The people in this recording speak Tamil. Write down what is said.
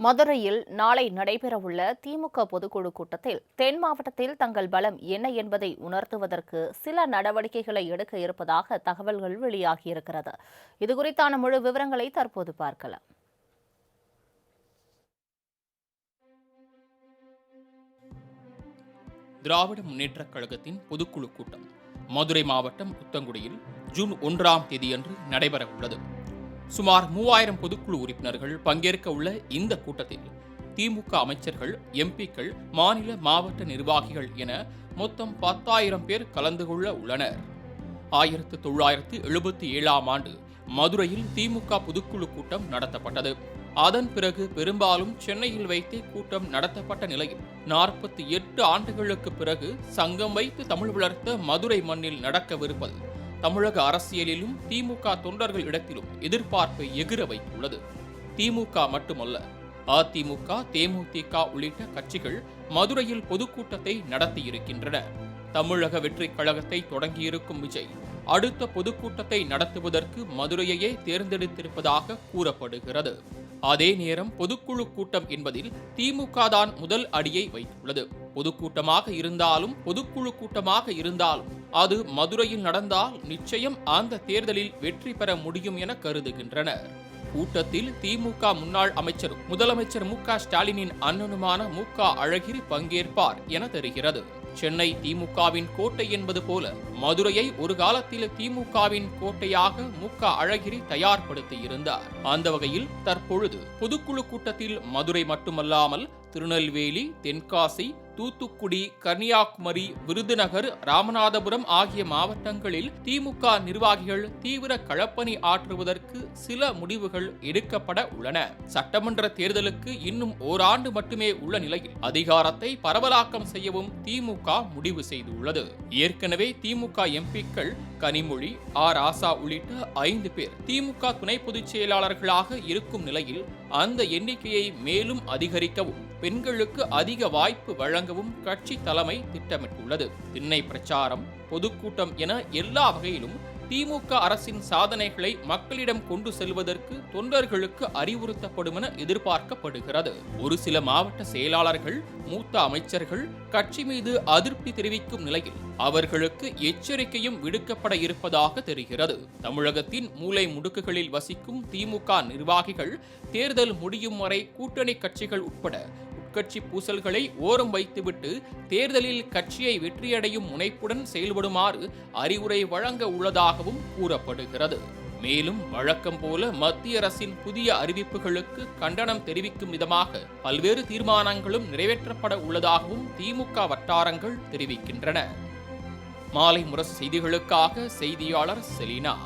மதுரையில் நாளை நடைபெறவுள்ள திமுக பொதுக்குழு கூட்டத்தில் தென் மாவட்டத்தில் தங்கள் பலம் என்ன என்பதை உணர்த்துவதற்கு சில நடவடிக்கைகளை எடுக்க இருப்பதாக தகவல்கள் வெளியாகியிருக்கிறது. இதுகுறித்தான முழு விவரங்களை தற்போது பார்க்கலாம். திராவிட முன்னேற்றக் கழகத்தின் பொதுக்குழு கூட்டம் மதுரை மாவட்டம் உத்தங்குடியில் ஜூன் ஒன்றாம் தேதியன்று நடைபெறவுள்ளது. சுமார் மூவாயிரம் பொதுக்குழு உறுப்பினர்கள் பங்கேற்க உள்ள இந்த கூட்டத்தில் திமுக அமைச்சர்கள் எம்பிக்கள் மாநில மாவட்ட நிர்வாகிகள் என மொத்தம் பத்தாயிரம் பேர் கலந்து கொள்ள உள்ளனர். ஆயிரத்து தொள்ளாயிரத்து எழுபத்தி ஏழாம் ஆண்டு மதுரையில் திமுக பொதுக்குழு கூட்டம் நடத்தப்பட்டது. அதன் பிறகு பெரும்பாலும் சென்னையில் வைத்தே கூட்டம் நடத்தப்பட்ட நிலையில் நாற்பத்தி எட்டு ஆண்டுகளுக்கு பிறகு சங்கம் வைத்து தமிழ் வளர்த்த மதுரை மண்ணில் நடக்கவிருப்பது தமிழக அரசியலிலும் திமுக தொண்டர்கள் இடத்திலும் எதிர்பார்ப்பை எகிர வைத்துள்ளது. திமுக மட்டுமல்ல அதிமுக தேமுதிக உள்ளிட்ட கட்சிகள் மதுரையில் பொதுக்கூட்டத்தை நடத்தியிருக்கின்றன. தமிழக வெற்றிக் கழகத்தை தொடங்கியிருக்கும் விஜய் அடுத்த பொதுக்கூட்டத்தை நடத்துவதற்கு மதுரையையே தேர்ந்தெடுத்திருப்பதாக கூறப்படுகிறது. அதே நேரம் பொதுக்குழு கூட்டம் என்பதில் திமுக தான் முதல் அடியை வைத்துள்ளது. பொதுக்கூட்டமாக இருந்தாலும் பொதுக்குழு கூட்டமாக இருந்தாலும் அது மதுரையில் நடந்தால் நிச்சயம் அந்த தேர்தலில் வெற்றி பெற முடியும் என கருதுகின்றனர். கூட்டத்தில் திமுக முன்னாள் அமைச்சரும் முதலமைச்சர் மு க ஸ்டாலினின் அண்ணனுமான மு க அழகிரி பங்கேற்பார் என தெரிகிறது. சென்னை திமுகவின் கோட்டை என்பது போல மதுரையை ஒரு காலத்தில் திமுகவின் கோட்டையாக மு க அழகிரி தயார்படுத்தி இருந்தார் அந்த வகையில் தற்பொழுது பொதுக்குழு கூட்டத்தில் மதுரை மட்டுமல்லாமல் திருநெல்வேலி தென்காசி தூத்துக்குடி கன்னியாகுமரி விருதுநகர் ராமநாதபுரம் ஆகிய மாவட்டங்களில் திமுக நிர்வாகிகள் தீவிர களப்பணி ஆற்றுவதற்கு சில முடிவுகள் எடுக்கப்பட உள்ளன. சட்டமன்ற தேர்தலுக்கு இன்னும் ஓராண்டு மட்டுமே உள்ள நிலையில் அதிகாரத்தை பரவலாக்கம் செய்யவும் திமுக முடிவு செய்துள்ளது. ஏற்கனவே திமுக எம்பிக்கள் கனிமொழி ஆர் ஆசா உள்ளிட்ட ஐந்து பேர் திமுக துணை பொதுச் செயலாளர்களாக இருக்கும் நிலையில் அந்த எண்ணிக்கையை மேலும் அதிகரிக்கவும் பெண்களுக்கு அதிக வாய்ப்பு வழங்கவும் கட்சி தலைமை திட்டமிட்டுள்ளது. திண்ணை பிரச்சாரம் பொதுக்கூட்டம் என எல்லா வகையிலும் திமுக அரசின் சாதனைகளை மக்களிடம் கொண்டு செல்வதற்கு தொண்டர்களுக்கு அறிவுறுத்தப்படும் என எதிர்பார்க்கப்படுகிறது. ஒரு சில மாவட்ட செயலாளர்கள் மூத்த அமைச்சர்கள் கட்சி மீது அதிருப்தி தெரிவிக்கும் நிலையில் அவர்களுக்கு எச்சரிக்கையும் விடுக்கப்பட இருப்பதாக தெரிகிறது. தமிழகத்தின் மூலை முடுக்குகளில் வசிக்கும் திமுக நிர்வாகிகள் தேர்தல் முடியும் வரை கூட்டணி கட்சிகள் உட்பட உட்கட்சி பூசல்களை ஓரம் வைத்துவிட்டு தேர்தலில் கட்சியை வெற்றியடையும் முனைப்புடன் செயல்படுமாறு அறிவுரை வழங்க உள்ளதாகவும் கூறப்படுகிறது. மேலும் வழக்கம் போல மத்திய அரசின் புதிய அறிவிப்புகளுக்கு கண்டனம் தெரிவிக்கும் விதமாக பல்வேறு தீர்மானங்களும் நிறைவேற்றப்பட உள்ளதாகவும் திமுக வட்டாரங்கள் தெரிவிக்கின்றன. மாலை முரசு செய்திகளுக்காக செய்தியாளர் செலினா.